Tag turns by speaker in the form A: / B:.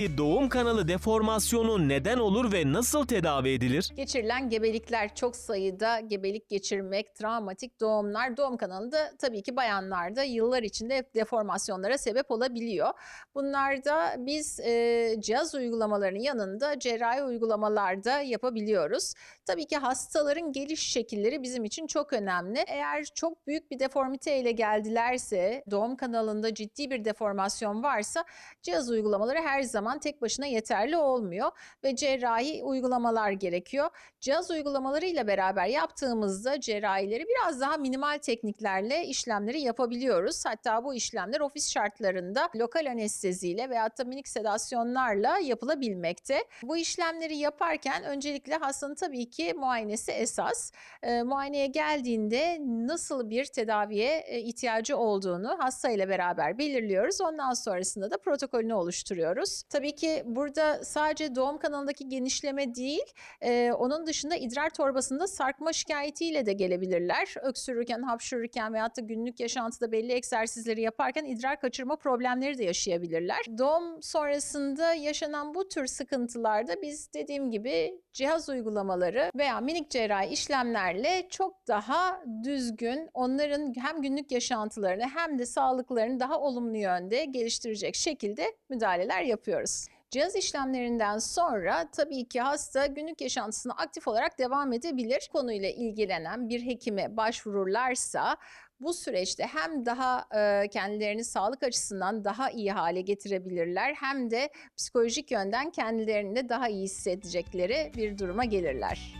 A: Doğum kanalı deformasyonu neden olur ve nasıl tedavi edilir?
B: Geçirilen gebelikler çok sayıda gebelik geçirmek, travmatik doğumlar doğum kanalında tabii ki bayanlarda yıllar içinde deformasyonlara sebep olabiliyor. Bunlarda biz e, cihaz uygulamalarının yanında cerrahi uygulamalarda yapabiliyoruz. Tabii ki hastaların geliş şekilleri bizim için çok önemli. Eğer çok büyük bir deformite ile geldilerse, doğum kanalında ciddi bir deformasyon varsa cihaz uygulamaları her zaman tek başına yeterli olmuyor ve cerrahi uygulamalar gerekiyor. Cihaz uygulamalarıyla beraber yaptığımızda cerrahileri biraz daha minimal tekniklerle işlemleri yapabiliyoruz. Hatta bu işlemler ofis şartlarında lokal anesteziyle veyahut da minik sedasyonlarla yapılabilmekte. Bu işlemleri yaparken öncelikle hastanın tabii ki muayenesi esas. E, muayeneye geldiğinde nasıl bir tedaviye e, ihtiyacı olduğunu hasta ile beraber belirliyoruz. Ondan sonrasında da protokolünü oluşturuyoruz. Tabii ki burada sadece doğum kanalındaki genişleme değil, e, onun dışında idrar torbasında sarkma şikayetiyle de gelebilirler. Öksürürken, hapşırırken veyahut da günlük yaşantıda belli egzersizleri yaparken idrar kaçırma problemleri de yaşayabilirler. Doğum sonrasında yaşanan bu tür sıkıntılarda biz dediğim gibi cihaz uygulamaları veya minik cerrahi işlemlerle çok daha düzgün onların hem günlük yaşantılarını hem de sağlıklarını daha olumlu yönde geliştirecek şekilde müdahaleler yapıyoruz. Cihaz işlemlerinden sonra tabii ki hasta günlük yaşantısına aktif olarak devam edebilir. Konuyla ilgilenen bir hekime başvururlarsa bu süreçte hem daha e, kendilerini sağlık açısından daha iyi hale getirebilirler hem de psikolojik yönden kendilerini de daha iyi hissedecekleri bir duruma gelirler.